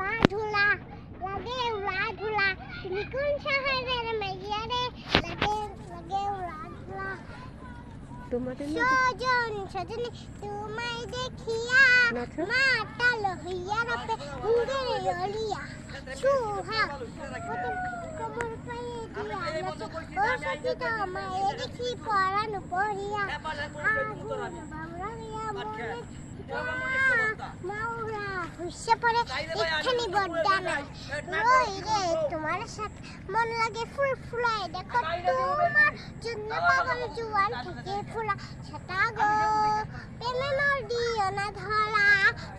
উড়া ধুলা লাগে উড়া ধুলা তুমি কোন শহরের মাইয়া রে লাগে লাগে উড়া ধুলা তোমাদের না সজন তোমায় দেখিয়া নাচো। মাতাল হইয়া রাপে হুঙ্গের অলিয়া সুহা কবর পায়ে দিয়া ও সখী তোমায় দেখি পরানো পড়িয়া আগুন বাবরাইয়া মনে হুইসে পড়ে এখানি বড্ডানা ওই রে, তোমার সাথে মন লাগে ফুল ফুলাই দেখো তোমার জন্য পাগল জুয়ান থেকে ফুলা। সেটা গো, প্রেমে মর দিও না ধরা।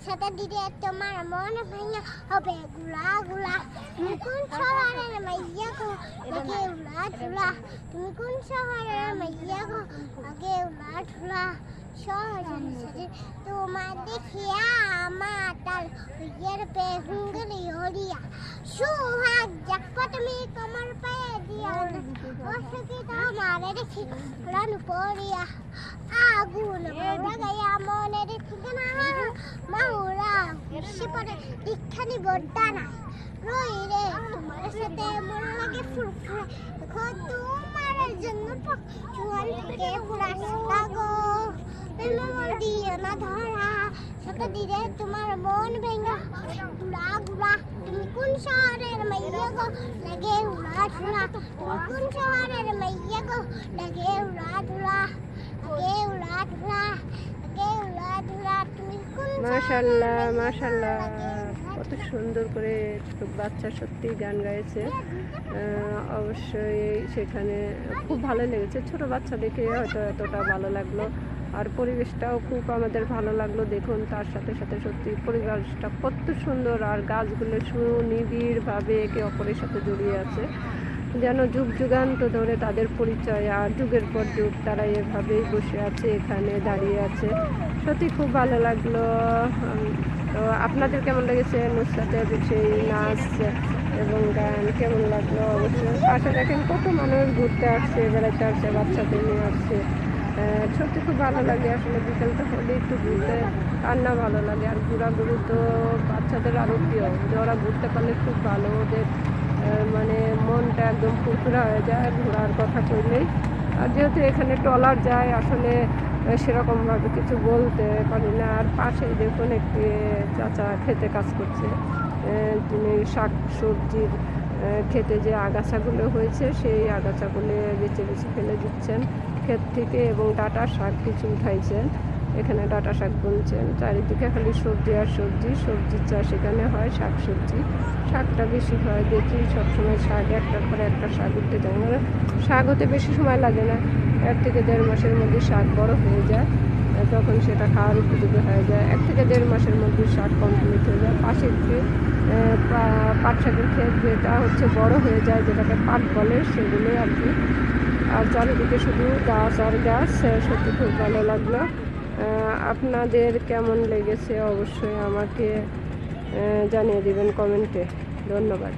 সেটা দিলে তোমার মন ভাইয়া হবে গুলা গুলা। তুমি কোন শহরের মাইয়া গো? আগে উলা ধুলা। তুমি কোন শহরের মাইয়া গো? লাগে উলা ধুলা। তোমার দেখিয়া মাতাল হইয়ের পে হুঙ্গরি হরিয়া সুহাগ জাকপা তুমি কমর পায়ে দিয়া অসুখী তোমারে দেখি রানু পড়িয়া। আগুন বড় গায়া মনের ঠিকানা মাহুরা বেশি পরে দীক্ষানি বড্ডানা রই রে, তোমার সাথে মন লাগে ফুরফুরা দেখো, তোমার জন্য চুয়ান থেকে ফুরা লাগো। প্রেমে দিও না ধরা। সাথে দিলে তোমার মন ভেঙ্গা তুমি কোন শহরের মাইয়া গো? লাগে উড়া ধুলা। তুমি কোন শহরের মাইয়া গো? লাগে উড়া ধুলা। লাগে উড়া ধুলা। লাগে উড়া ধুলা। তুমি কোন মাশাল্লাহ মাশাল্লাহ। কত সুন্দর করে বাচ্চা সত্যি গান গাইছে। অবশ্যই সেখানে খুব ভালো লেগেছে। ছোট বাচ্চা দেখে হয়তো এতটা ভালো লাগল। আর পরিবেশটাও খুব আমাদের ভালো লাগল। দেখুন, তার সাথে সাথে সত্যি পরিবেশটা কত সুন্দর আর গাছগুলো সুনিবিড়ভাবে একে অপরের সাথে জড়িয়ে আছে। যেন যুগ যুগান্ত ধরে তাদের পরিচয় আর যুগের পর যুগ তারা এভাবেই বসে আছে, এখানে দাঁড়িয়ে আছে। সত্যি খুব ভালো লাগল। তো আপনাদের কেমন লেগেছে নুসরাতের সেই নাচ এবং গান? কেমন লাগল? অবশ্যই পাশে দেখেন কত মানুষ ঘুরতে আসছে, বেড়াতে আসছে, বাচ্চাদের নিয়ে আসছে। সত্যি খুব ভালো লাগে আসলে বিকেলটা হলে একটু ঘুরতে। আর না ভালো লাগে, আর ঘোরাঘুরি তো বাচ্চাদের আরও প্রিয়। যে ওরা ঘুরতে পারলে খুব ভালো, ওদের মানে মনটা একদম ফুরফুরা হয়ে যায় ঘোরার কথা কইলেই। আর যেহেতু এখানে ট্রলার যায়, আসলে সেরকমভাবে কিছু বলতে পারি না। আর পাশেই দেখুন একটি চাচা খেতে কাজ করছে। তিনি শাক সবজির খেতে যে আগাছাগুলো হয়েছে, সেই আগাছাগুলো বেছে বেছে ফেলে দিচ্ছেন। ক্ষেত থেকে এবং ডাটা শাক কিছু উঠাইছেন এখানে ডাটা শাক বুনছেন চারিদিকে খালি সবজি আর সবজি। সবজির চাষ এখানে হয় শাক সবজি। শাকটা বেশি হয়, দেখি সবসময় শাক একটার পরে একটা শাক উঠতে যায়। মানে শাক হতে বেশি সময় লাগে না। এক থেকে দেড় মাসের মধ্যে শাক বড় হয়ে যায়। তখন সেটা খাওয়ার উপযোগী হয়ে যায়। এক থেকে দেড় মাসের মধ্যে শাক কমপ্লিট হয়ে যায়। পাশের যে পাট শাকের ক্ষেত যেটা হচ্ছে বড় হয়ে যায়, যেটাকে পাট বলে, সেগুলোই আর কি আর চারিদিকে শুধু গাছ আর গাছ সত্যি খুব ভালো লাগল। আপনাদের কেমন লেগেছে অবশ্যই আমাকে জানিয়ে দেবেন কমেন্টে। ধন্যবাদ।